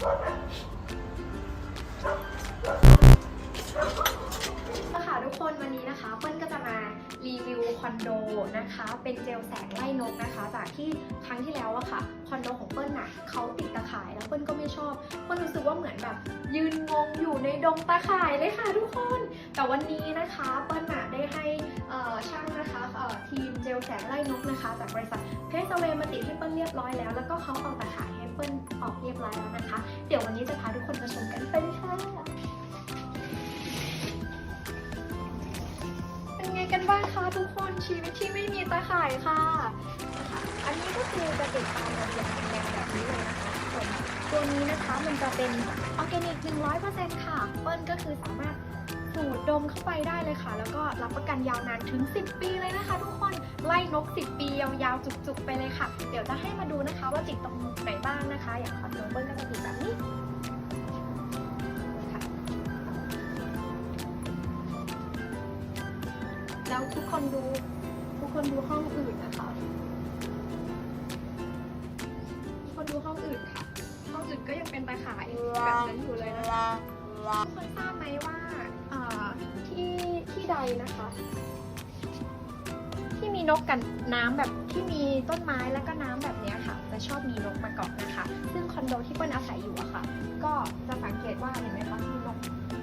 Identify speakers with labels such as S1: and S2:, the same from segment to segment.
S1: ค่ะทุกคนวันนี้นะคะเปิ้ลก็จะมารีวิวคอนโดนะคะ เป็นเจลแสงไล่นกนะคะ จากที่ครั้งที่แล้วอะค่ะคอนโดของเปิ้ลน่ะเขาติดตะข่ายแล้วเปิ้ลก็ไม่ชอบเปิ้ลรู้สึกว่าเหมือนแบบยืนงงอยู่ในดงตะข่ายเลยค่ะทุกคน แต่วันนี้นะคะเปิ้ลน่ะได้ให้ช่างนะคะทีมเจลแสงไล่นกนะคะ จากบริษัทเพสเวมาติดให้เปิ้ลเรียบร้อยแล้ว แล้วก็เขาเอาตะข่ายให้เปิ้ลออกเรีย เดี๋ยววันนี้จะพาทุกคนมาชมกันไปเลยค่ะ เป็นไงกันบ้างคะทุกคนชีวิตที่ไม่มีตาข่ายค่ะ อันนี้ก็คือจะติดตามระเบียบแดงแบบนี้เลยนะคะ ตัวนี้นะคะมันจะเป็นออร์แกนิก 100%ค่ะเปิ้ลก็คือสามารถสูดดมเข้าไปได้เลยค่ะ แล้วก็รับประกันยาวนานถึง 10 ปีเลยนะคะ ทุกคนไล่นก 10 ปียาวๆจุกๆไปเลยค่ะ เดี๋ยวจะให้มาดูนะคะว่าติดตรงไหนบ้างนะคะ อย่างคอนโดเปิ้ลก็จะติดแบบนี้แล้วทุกคนดูทุกคนดูห้องอื่นนะคะ ก็ยังเป็นตาข่ายแบบนั้นอยู่เลยนะคะทุกคนทราบไหมว่าที่ที่ใดนะคะ ที่มีนกกันน้ำแบบที่มีต้นไม้แล้วก็น้ำแบบนี้ค่ะ จะชอบมีนกมาเกาะนะคะ ซึ่งคอนโดที่เปิ้ลอาศัยอยู่อะค่ะ ก็จะสังเกตว่าเห็นไหมคะมีนก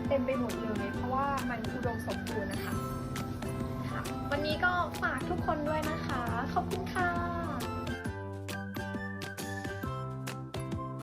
S1: เต็มไปหมดเลยเพราะว่ามันอุดมสมบูรณ์นะคะค่ะวันนี้ก็ฝากทุกคนด้วยนะคะ ขอบคุณค่ะ